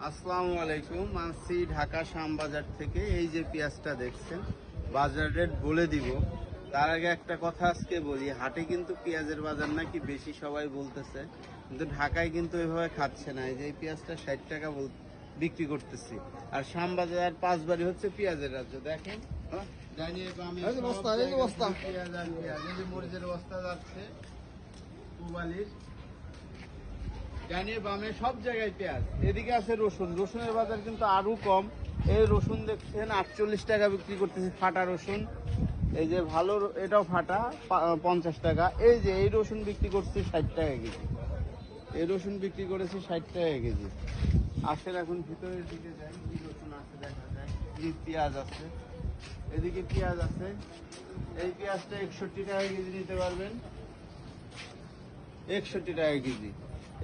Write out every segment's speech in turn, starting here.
আসসালামু আলাইকুম মানসি ঢাকা শ্যামবাজার থেকে। এই যে পেঁয়াজটা দেখছেন বাজার রেট বলে দিব। তার আগে একটা কথা আজকে বলি হাটে কিন্তু পেঁয়াজের বাজার নাকি বেশি সবাই বলতেছে কিন্তু ঢাকায় কিন্তু এভাবে খাচ্ছে না। এই যে পেঁয়াজটা ষাট টাকা বল- বিক্রি করতেছি। আর শ্যামবাজার পাঁচ বাড়ি হচ্ছে পেঁয়াজের রাজ্য। দেখেন হ্যাঁ। পেঁয়াজ আর পেঁয়াজ এই যে মরিচের বস্তা যাচ্ছে পুবালির জানিয়ে বামে সব জায়গায় পেঁয়াজ, এদিকে আছে রসুন। রসুনের বাজার কিন্তু আরও কম। এই রসুন দেখছেন, আটচল্লিশ টাকা বিক্রি করতেছে ফাটা রসুন। এই যে ভালো এটাও ফাটা পঞ্চাশ টাকা। এই যে, এই রসুন বিক্রি করছি ষাট টাকা কেজি। এই রসুন বিক্রি করেছি ষাট টাকা কেজি। আসেন এখন ভিতরের দিকে যাই। কি রসুন আছে দেখা যায়। পেঁয়াজ আছে। এদিকে পেঁয়াজ আছে। এই পেঁয়াজটা একষট্টি টাকা কেজি নিতে পারবেন। একষট্টি টাকা কেজি।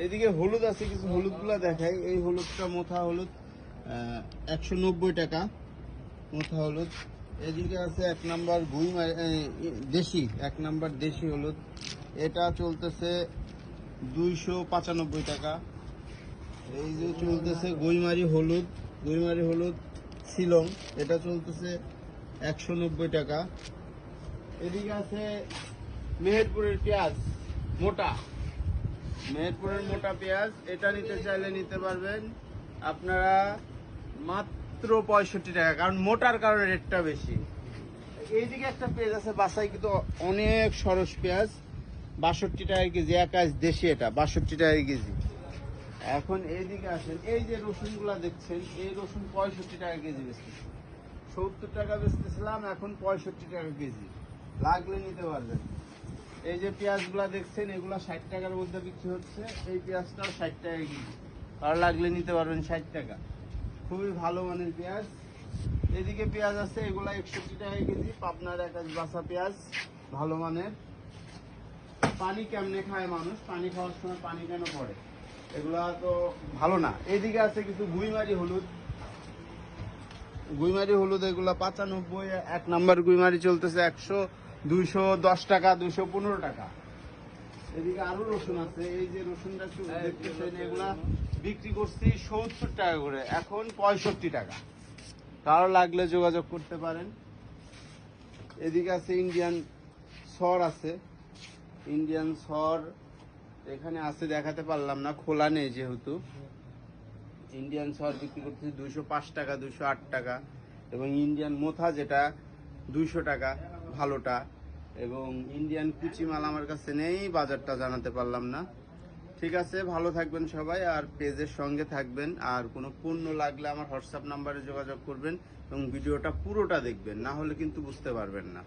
এদিকে হলুদ আছে, কিছু হলুদগুলা দেখাই। এই হলুদটা মোথা হলুদ একশো নব্বই টাকা। মোথা হলুদ। এদিকে আছে এক নাম্বার গুই দেশি, এক নাম্বার দেশি হলুদ। এটা চলতেছে দুইশো পঁচানব্বই টাকা। এই যে চলতেছে গৈমারি হলুদ গৈমারি হলুদ শিলং। এটা চলতেছে একশো নব্বই টাকা। এদিকে আছে মেহেরপুরের পেঁয়াজ, মোটা। মেহেরপুরের মোটা পেঁয়াজ, এটা নিতে চাইলে নিতে পারবেন। আপনারা মাত্র পঁয়ষট্টি টাকা, কারণ মোটার কারণে রেটটা বেশি। এইদিকে একটা পেঁয়াজ আছে, বাসায় কিন্তু অনেক সরস পেঁয়াজ। বাষট্টি টাকা কেজি একাশ দেশি এটা, বাষট্টি টাকা কেজি। এখন এইদিকে আসেন, এই যে রসুনগুলা দেখছেন, এই রসুন পঁয়ষট্টি টাকা কেজি বেচতেছি। সত্তর টাকা বেচতেছিলাম, এখন পঁয়ষট্টি টাকা কেজি। লাগলে নিতে পারবেন। এই যে পেঁয়াজগুলা দেখছেন, এগুলা ষাট টাকার মধ্যে বিক্রি হচ্ছে। এই পেঁয়াজটাও ষাট টাকা কেজি। আর লাগলে নিতে পারবেন ষাট টাকা। খুবই ভালো মানের পেঁয়াজ। এদিকে পেঁয়াজ আছে, এগুলা একষট্টি টাকা কেজি। পাবনার একাশ বাসা পেঁয়াজ, ভালো মানের। পানি কেমনে খায় মানুষ? পানি খাওয়ার সময় পানি কেন পড়ে? এগুলা তো ভালো না। এদিকে আছে কিছু গুইমারি হলুদ। গুইমারি হলুদ এগুলা পঁচানব্বই, এক নাম্বার গুইমারি চলতেছে একশো। দুইশো দশ টাকা দুইশো পনেরো টাকা। এদিকে আরও রসুন আছে এই যে রসুনটা দেখতেছেন এগুলা বিক্রি করছি সত্তর টাকা করে এখন পঁয়ষট্টি টাকা। কারও লাগলে যোগাযোগ করতে পারেন। এদিকে আছে ইন্ডিয়ান সর আছে। ইন্ডিয়ান সর এখানে আছে দেখাতে পারলাম না খোলা নেই যেহেতু। ইন্ডিয়ান সর বিক্রি করতেছি দুইশো পাঁচ টাকা দুইশো আট টাকা। এবং ইন্ডিয়ান মোথা যেটা দুইশো টাকা। ভালোটা এবং ইন্ডিয়ান কুচি মাল আমার কাছে নেই, বাজারটা জানাতে পারলাম না। ঠিক আছে, ভালো থাকবেন সবাই, আর পেজের সঙ্গে থাকবেন। আর কোনো পণ্য লাগলে আমার হোয়াটসঅ্যাপ নাম্বারে যোগাযোগ করবেন এবং ভিডিওটা পুরোটা দেখবেন, না হলে কিন্তু বুঝতে পারবেন না।